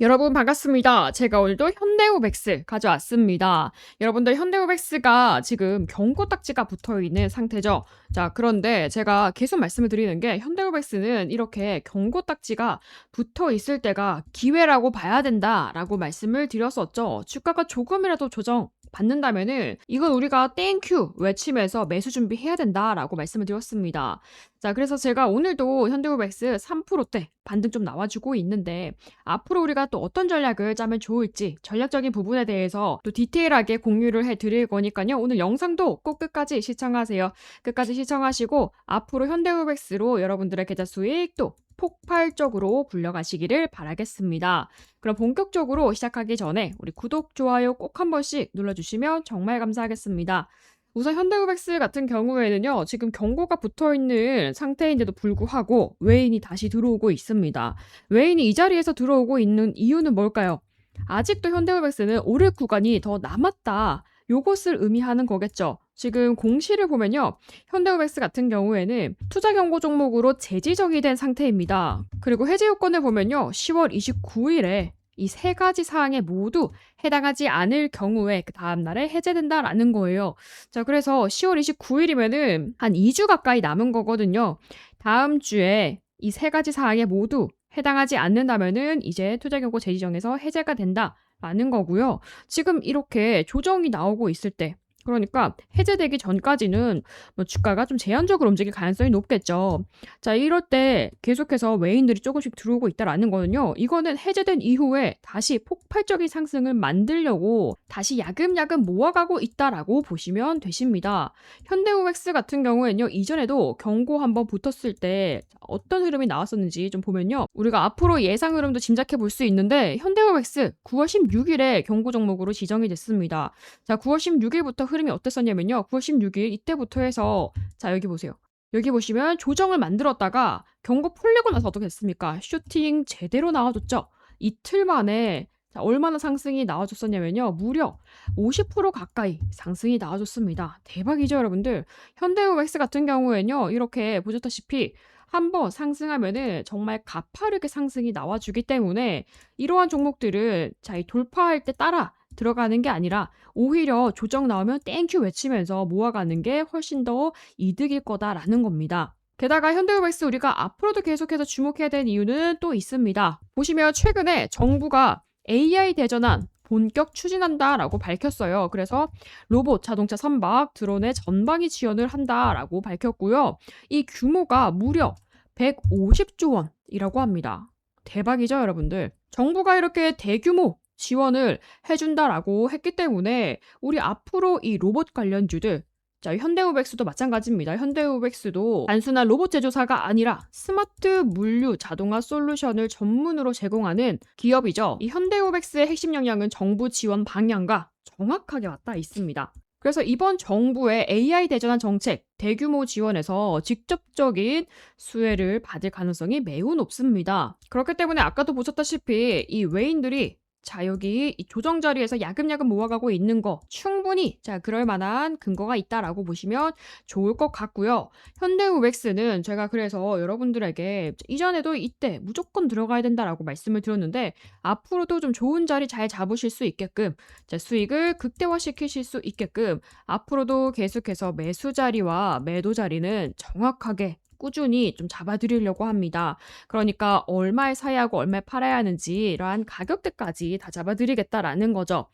여러분 반갑습니다. 제가 오늘도 현대우백스 가져왔습니다. 여러분들 현대우백스가 지금 경고 딱지가 붙어 있는 상태죠. 자, 그런데 제가 계속 말씀을 드리는 게 현대우백스는 이렇게 경고 딱지가 붙어 있을 때가 기회라고 봐야 된다라고 말씀을 드렸었죠. 주가가 조금이라도 조정 받는다면은 이건 우리가 땡큐 외치면서 매수 준비해야 된다라고 말씀을 드렸습니다. 자, 그래서 제가 오늘도 현대고백스 3%대 반등 좀 나와주고 있는데 앞으로 우리가 또 어떤 전략을 짜면 좋을지 전략적인 부분에 대해서 또 디테일하게 공유를 해드릴 거니까요. 오늘 영상도 꼭 끝까지 시청하세요. 끝까지 시청하시고 앞으로 현대고백스로 여러분들의 계좌 수익도 폭발적으로 불려가시기를 바라겠습니다. 그럼 본격적으로 시작하기 전에 우리 구독, 좋아요 꼭 한 번씩 눌러주시면 정말 감사하겠습니다. 우선 현대고백스 같은 경우에는요, 지금 경고가 붙어 있는 상태인데도 불구하고 외인이 다시 들어오고 있습니다. 외인이 이 자리에서 들어오고 있는 이유는 뭘까요? 아직도 현대고백스는 오를 구간이 더 남았다. 요것을 의미하는 거겠죠. 지금 공시를 보면요. 현대오백스 같은 경우에는 투자 경고 종목으로 재지정이 된 상태입니다. 그리고 해제 요건을 보면요. 10월 29일에 이 세 가지 사항에 모두 해당하지 않을 경우에 그 다음 날에 해제된다라는 거예요. 자, 그래서 10월 29일이면은 한 2주 가까이 남은 거거든요. 다음 주에 이 세 가지 사항에 모두 해당하지 않는다면은 이제 투자 경고 재지정에서 해제가 된다 라는 거고요. 지금 이렇게 조정이 나오고 있을 때 그러니까 해제되기 전까지는 뭐 주가가 좀 제한적으로 움직일 가능성이 높겠죠. 자, 이럴 때 계속해서 외인들이 조금씩 들어오고 있다라는 거는요. 이거는 해제된 이후에 다시 폭발적인 상승을 만들려고 다시 야금야금 모아가고 있다라고 보시면 되십니다. 현대우엑스 같은 경우에는요. 이전에도 경고 한번 붙었을 때 어떤 흐름이 나왔었는지 좀 보면요. 우리가 앞으로 예상 흐름도 짐작해 볼 수 있는데 현대우엑스 9월 16일에 경고 종목으로 지정이 됐습니다. 자, 9월 16일부터 흐름이 어땠었냐면요. 9월 16일 이때부터 해서 자 여기 보세요. 여기 보시면 조정을 만들었다가 경고 풀리고 나서 어떻게 됐습니까? 슈팅 제대로 나와줬죠. 이틀 만에 자, 얼마나 상승이 나와줬었냐면요. 무려 50% 가까이 상승이 나와줬습니다. 대박이죠, 여러분들. 현대우엑스 같은 경우에는요. 이렇게 보셨다시피 한번 상승하면은 정말 가파르게 상승이 나와주기 때문에 이러한 종목들은 자, 이 돌파할 때 따라 들어가는 게 아니라 오히려 조정 나오면 땡큐 외치면서 모아가는 게 훨씬 더 이득일 거다라는 겁니다. 게다가 현대우백스 우리가 앞으로도 계속해서 주목해야 될 이유는 또 있습니다. 보시면 최근에 정부가 AI 대전환 본격 추진한다라고 밝혔어요. 그래서 로봇, 자동차 선박, 드론의 전방위 지원을 한다라고 밝혔고요. 이 규모가 무려 150조 원이라고 합니다. 대박이죠, 여러분들. 정부가 이렇게 대규모 지원을 해준다라고 했기 때문에 우리 앞으로 이 로봇 관련주들 자, 현대우백스도 마찬가지입니다. 현대우백스도 단순한 로봇 제조사가 아니라 스마트 물류 자동화 솔루션을 전문으로 제공하는 기업이죠. 이 현대우백스의 핵심 역량은 정부 지원 방향과 정확하게 맞닿아 있습니다. 그래서 이번 정부의 AI 대전환 정책 대규모 지원에서 직접적인 수혜를 받을 가능성이 매우 높습니다. 그렇기 때문에 아까도 보셨다시피 이 외인들이 자, 여기 이 조정 자리에서 야금야금 모아가고 있는 거 충분히 자, 그럴 만한 근거가 있다라고 보시면 좋을 것 같고요. 현대우엑스는 제가 그래서 여러분들에게 이전에도 이때 무조건 들어가야 된다라고 말씀을 드렸는데 앞으로도 좀 좋은 자리 잘 잡으실 수 있게끔 자, 수익을 극대화시키실 수 있게끔 앞으로도 계속해서 매수 자리와 매도 자리는 정확하게 꾸준히 좀 잡아드리려고 합니다. 그러니까 얼마에 사야 하고 얼마에 팔아야 하는지 이러한 가격대까지 다 잡아드리겠다라는 거죠.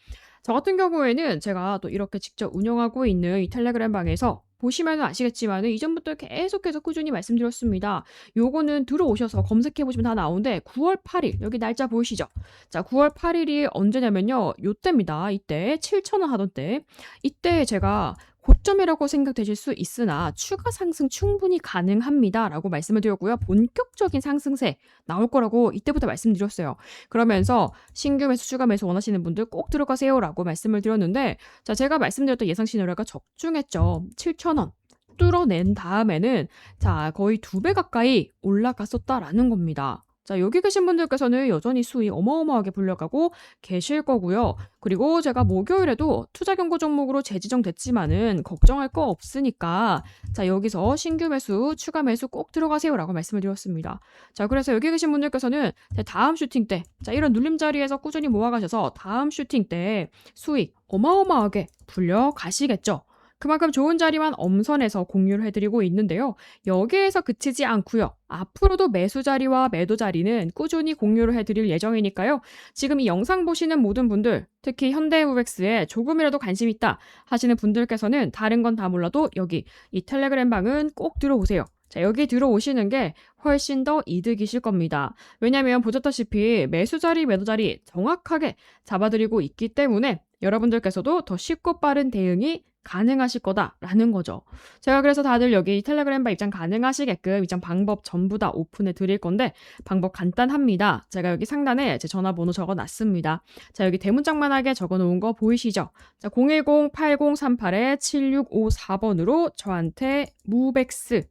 저 같은 경우에는 제가 또 이렇게 직접 운영하고 있는 이 텔레그램 방에서 보시면 아시겠지만 이전부터 계속해서 꾸준히 말씀드렸습니다. 요거는 들어오셔서 검색해 보시면 다 나오는데 9월 8일 여기 날짜 보이시죠? 자, 9월 8일이 언제냐면요. 요때입니다. 이때 7,000원 하던 때. 이때 제가 고점이라고 생각되실 수 있으나 추가 상승 충분히 가능합니다라고 말씀을 드렸고요. 본격적인 상승세 나올 거라고 이때부터 말씀드렸어요. 그러면서 신규 매수 추가 매수 원하시는 분들 꼭 들어가세요라고 말씀을 드렸는데 자 제가 말씀드렸던 예상 시나리오가 적중했죠. 7,000원 뚫어낸 다음에는 자 거의 두 배 가까이 올라갔었다라는 겁니다. 자, 여기 계신 분들께서는 여전히 수익 어마어마하게 불려가고 계실 거고요. 그리고 제가 목요일에도 투자 경고 종목으로 재지정 됐지만은 걱정할 거 없으니까 자, 여기서 신규 매수, 추가 매수 꼭 들어가세요라고 말씀을 드렸습니다. 자, 그래서 여기 계신 분들께서는 제 다음 슈팅 때, 자, 이런 눌림 자리에서 꾸준히 모아 가셔서 다음 슈팅 때 수익 어마어마하게 불려 가시겠죠. 그만큼 좋은 자리만 엄선해서 공유를 해드리고 있는데요. 여기에서 그치지 않고요. 앞으로도 매수 자리와 매도 자리는 꾸준히 공유를 해드릴 예정이니까요. 지금 이 영상 보시는 모든 분들, 특히 현대우엑스에 조금이라도 관심 있다 하시는 분들께서는 다른 건 다 몰라도 여기 이 텔레그램 방은 꼭 들어오세요. 자, 여기 들어오시는 게 훨씬 더 이득이실 겁니다. 왜냐면 보셨다시피 매수 자리, 매도 자리 정확하게 잡아드리고 있기 때문에 여러분들께서도 더 쉽고 빠른 대응이 가능하실 거다라는 거죠. 제가 그래서 다들 여기 텔레그램 바 입장 가능하시게끔 입장 방법 전부 다 오픈해 드릴 건데 방법 간단합니다. 제가 여기 상단에 제 전화번호 적어 놨습니다. 자, 여기 대문짝만하게 적어 놓은 거 보이시죠? 자, 010-8038-7654번으로 저한테 무백스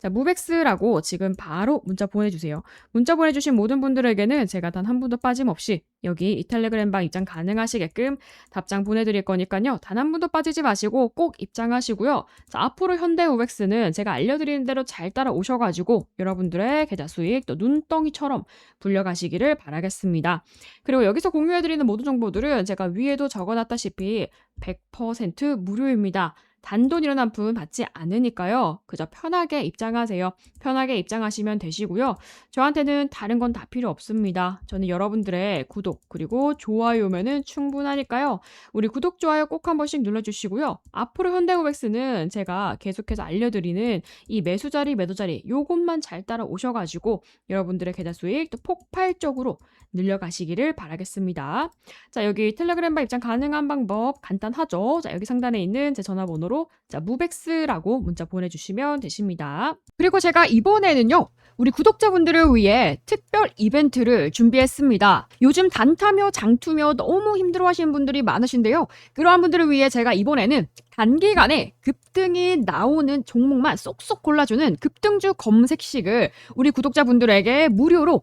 자, 무백스라고 지금 바로 문자 보내주세요. 문자 보내주신 모든 분들에게는 제가 단 한 분도 빠짐없이 여기 이 텔레그램 방 입장 가능하시게끔 답장 보내드릴 거니까요. 단 한 분도 빠지지 마시고 꼭 입장하시고요. 자, 앞으로 현대 우백스는 제가 알려드리는 대로 잘 따라오셔가지고 여러분들의 계좌 수익 또 눈덩이처럼 불려가시기를 바라겠습니다. 그리고 여기서 공유해드리는 모든 정보들은 제가 위에도 적어놨다시피 100% 무료입니다. 단돈 일어난 분 받지 않으니까요. 그저 편하게 입장하세요. 편하게 입장하시면 되시고요. 저한테는 다른 건 다 필요 없습니다. 저는 여러분들의 구독 그리고 좋아요면은 충분하니까요. 우리 구독 좋아요 꼭 한 번씩 눌러주시고요. 앞으로 현대고백스는 제가 계속해서 알려드리는 이 매수 자리 매도 자리 요것만 잘 따라 오셔가지고 여러분들의 계좌 수익 또 폭발적으로 늘려가시기를 바라겠습니다. 자 여기 텔레그램 바 입장 가능한 방법 간단하죠. 자 여기 상단에 있는 제 전화번호 로 자 무백스라고 문자 보내주시면 되십니다. 그리고 제가 이번에는요. 우리 구독자분들을 위해 특별 이벤트를 준비했습니다. 요즘 단타며 장투며 너무 힘들어 하시는 분들이 많으신데요. 그러한 분들을 위해 제가 이번에는 단기간에 급등이 나오는 종목만 쏙쏙 골라주는 급등주 검색식을 우리 구독자분들에게 무료로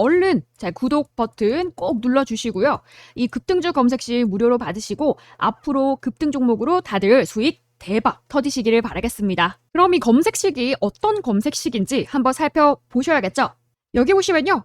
얼른 자, 구독 버튼 꼭 눌러주시고요. 이 급등주 검색 시 무료로 받으시고 앞으로 급등 종목으로 다들 수익 대박 터지시기를 바라겠습니다. 그럼 이 검색식이 어떤 검색식인지 한번 살펴보셔야겠죠? 여기 보시면요.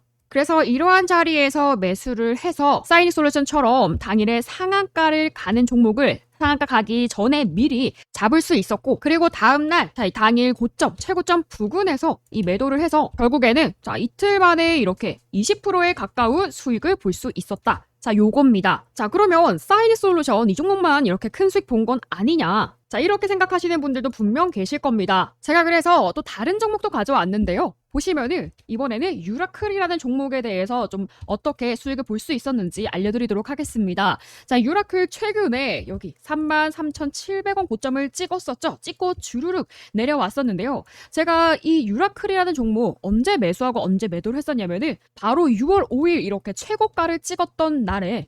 그래서 이러한 자리에서 매수를 해서 사이닉 솔루션처럼 당일에 상한가를 가는 종목을 상한가 가기 전에 미리 잡을 수 있었고 그리고 다음날 당일 고점 최고점 부근에서 이 매도를 해서 결국에는 자 이틀 만에 이렇게 20%에 가까운 수익을 볼 수 있었다. 자 요겁니다. 자 그러면 사이닉 솔루션 이 종목만 이렇게 큰 수익 본 건 아니냐? 자 이렇게 생각하시는 분들도 분명 계실 겁니다. 제가 그래서 또 다른 종목도 가져왔는데요. 보시면은 이번에는 유라클이라는 종목에 대해서 좀 어떻게 수익을 볼 수 있었는지 알려드리도록 하겠습니다. 자, 유라클 최근에 여기 33,700원 고점을 찍었었죠. 찍고 주르륵 내려왔었는데요. 제가 이 유라클이라는 종목 언제 매수하고 언제 매도를 했었냐면은 바로 6월 5일 이렇게 최고가를 찍었던 날에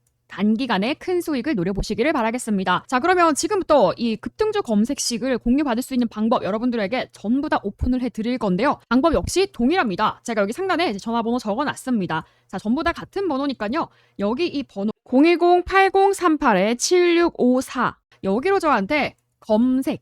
단기간에 큰 수익을 노려보시기를 바라겠습니다. 자, 그러면 지금부터 이 급등주 검색식을 공유받을 수 있는 방법 여러분들에게 전부 다 오픈을 해드릴 건데요. 방법 역시 동일합니다. 제가 여기 상단에 전화번호 적어놨습니다. 자, 전부 다 같은 번호니까요. 여기 이 번호 010-8038-7654 여기로 저한테 검색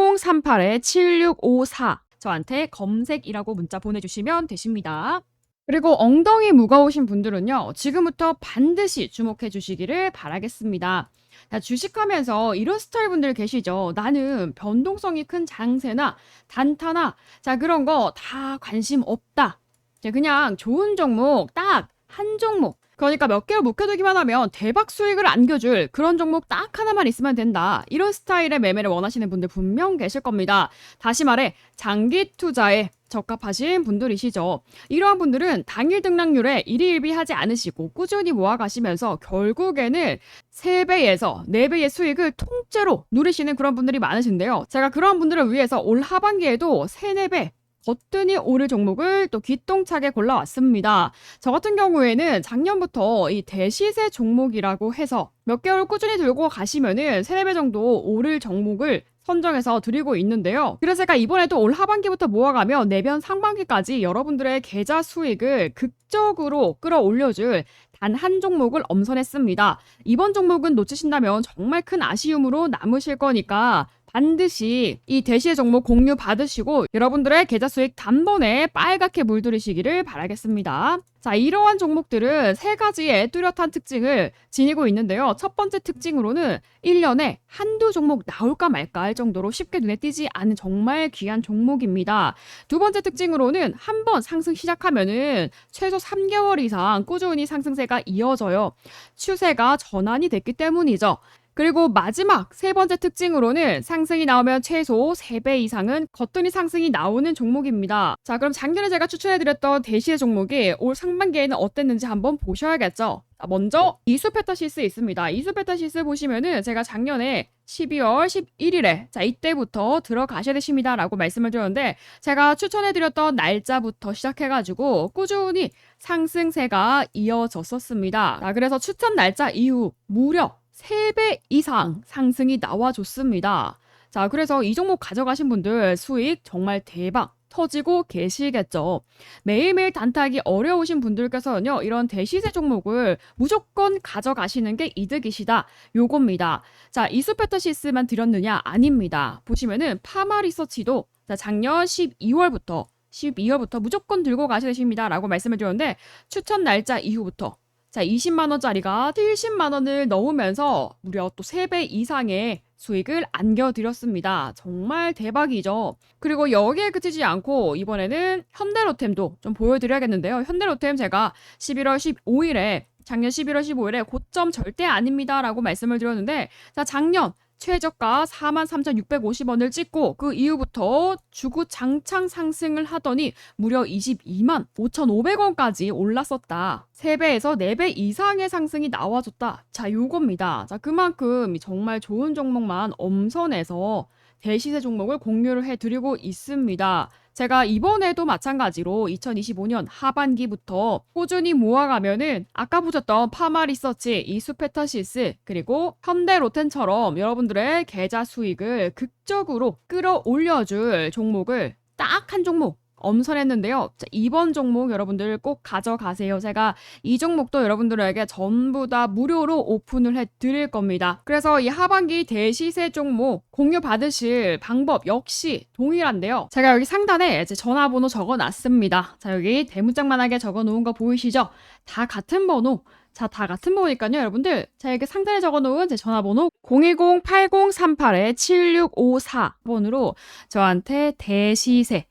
010-8038-7654 저한테 검색이라고 문자 보내주시면 되십니다. 그리고 엉덩이 무거우신 분들은요, 지금부터 반드시 주목해 주시기를 바라겠습니다. 자, 주식하면서 이런 스타일 분들 계시죠? 나는 변동성이 큰 장세나 단타나, 자, 그런 거 다 관심 없다. 자, 그냥 좋은 종목 딱 한 종목. 그러니까 몇 개를 묵혀두기만 하면 대박 수익을 안겨줄 그런 종목 딱 하나만 있으면 된다. 이런 스타일의 매매를 원하시는 분들 분명 계실 겁니다. 다시 말해, 장기 투자에 적합하신 분들이시죠. 이러한 분들은 당일 등락률에 일희일비 하지 않으시고 꾸준히 모아가시면서 결국에는 3배에서 4배의 수익을 통째로 누리시는 그런 분들이 많으신데요. 제가 그런 분들을 위해서 올 하반기에도 3, 4배 거뜬히 오를 종목을 또 기똥차게 골라왔습니다. 저 같은 경우에는 작년부터 이 대시세 종목이라고 해서 몇 개월 꾸준히 들고 가시면은 3, 4배 정도 오를 종목을 선정해서 드리고 있는데요. 그래서 제가 이번에도 올 하반기부터 모아가며 내년 상반기까지 여러분들의 계좌 수익을 극적으로 끌어올려줄 단 한 종목을 엄선했습니다. 이번 종목은 놓치신다면 정말 큰 아쉬움으로 남으실 거니까 반드시 이 대시의 종목 공유 받으시고 여러분들의 계좌 수익 단번에 빨갛게 물들이시기를 바라겠습니다. 자, 이러한 종목들은 세 가지의 뚜렷한 특징을 지니고 있는데요. 첫 번째 특징으로는 1년에 한두 종목 나올까 말까 할 정도로 쉽게 눈에 띄지 않은 정말 귀한 종목입니다. 두 번째 특징으로는 한 번 상승 시작하면은 최소 3개월 이상 꾸준히 상승세가 이어져요. 추세가 전환이 됐기 때문이죠. 그리고 마지막 세 번째 특징으로는 상승이 나오면 최소 3배 이상은 거뜬히 상승이 나오는 종목입니다. 자, 그럼 작년에 제가 추천해드렸던 대시의 종목이 올 상반기에는 어땠는지 한번 보셔야겠죠. 자, 먼저 이수페타시스 있습니다. 이수페타시스 보시면은 제가 작년에 12월 11일에 자 이때부터 들어가셔야 되십니다라고 말씀을 드렸는데 제가 추천해드렸던 날짜부터 시작해가지고 꾸준히 상승세가 이어졌었습니다. 자, 그래서 추천 날짜 이후 무려 3배 이상 상승이 나와줬습니다. 자, 그래서 이 종목 가져가신 분들 수익 정말 대박 터지고 계시겠죠. 매일매일 단타하기 어려우신 분들께서는요, 이런 대시세 종목을 무조건 가져가시는 게 이득이시다. 요겁니다. 자, 이수페터시스만 드렸느냐? 아닙니다. 보시면은 파마 리서치도 자, 작년 12월부터 12월부터 무조건 들고 가셔야 되십니다. 라고 말씀을 드렸는데 추천 날짜 이후부터 자, 20만 원짜리가 70만 원을 넣으면서 무려 또 3배 이상의 수익을 안겨드렸습니다. 정말 대박이죠. 그리고 여기에 그치지 않고 이번에는 현대로템도 좀 보여드려야겠는데요. 현대로템 제가 11월 15일에 작년 11월 15일에 고점 절대 아닙니다. 라고 말씀을 드렸는데 자, 작년 최저가 43,650원을 찍고 그 이후부터 주구 장창 상승을 하더니 무려 22만 5,500원까지 올랐었다. 3배에서 4배 이상의 상승이 나와줬다. 자, 요겁니다. 자, 그만큼 정말 좋은 종목만 엄선해서 대시세 종목을 공유를 해드리고 있습니다. 제가 이번에도 마찬가지로 2025년 하반기부터 꾸준히 모아가면은 아까 보셨던 파마 리서치, 이수페터시스 그리고 현대 로텐처럼 여러분들의 계좌 수익을 극적으로 끌어올려줄 종목을 딱 한 종목 엄선했는데요. 자, 이번 종목 여러분들 꼭 가져가세요. 제가 이 종목도 여러분들에게 전부 다 무료로 오픈을 해 드릴 겁니다. 그래서 이 하반기 대시세 종목 공유 받으실 방법 역시 동일한데요. 제가 여기 상단에 제 전화번호 적어 놨습니다. 자, 여기 대문짝만하게 적어 놓은 거 보이시죠? 다 같은 번호. 자, 다 같은 번호니까요, 여러분들. 자, 여기 상단에 적어 놓은 제 전화번호 010-8038-7654번으로 저한테 대시세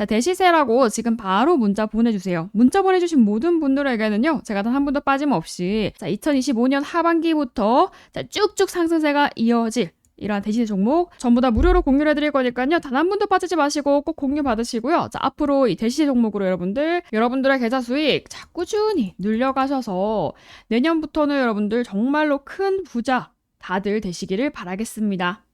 자, 대시세라고 지금 바로 문자 보내주세요. 문자 보내주신 모든 분들에게는요, 제가 단 한 분도 빠짐없이, 자, 2025년 하반기부터, 자, 쭉쭉 상승세가 이어질, 이러한 대시세 종목 전부 다 무료로 공유를 해드릴 거니까요. 단 한 분도 빠지지 마시고 꼭 공유 받으시고요. 자, 앞으로 이 대시세 종목으로 여러분들, 여러분들의 계좌 수익 자, 꾸준히 늘려가셔서 내년부터는 여러분들 정말로 큰 부자 다들 되시기를 바라겠습니다.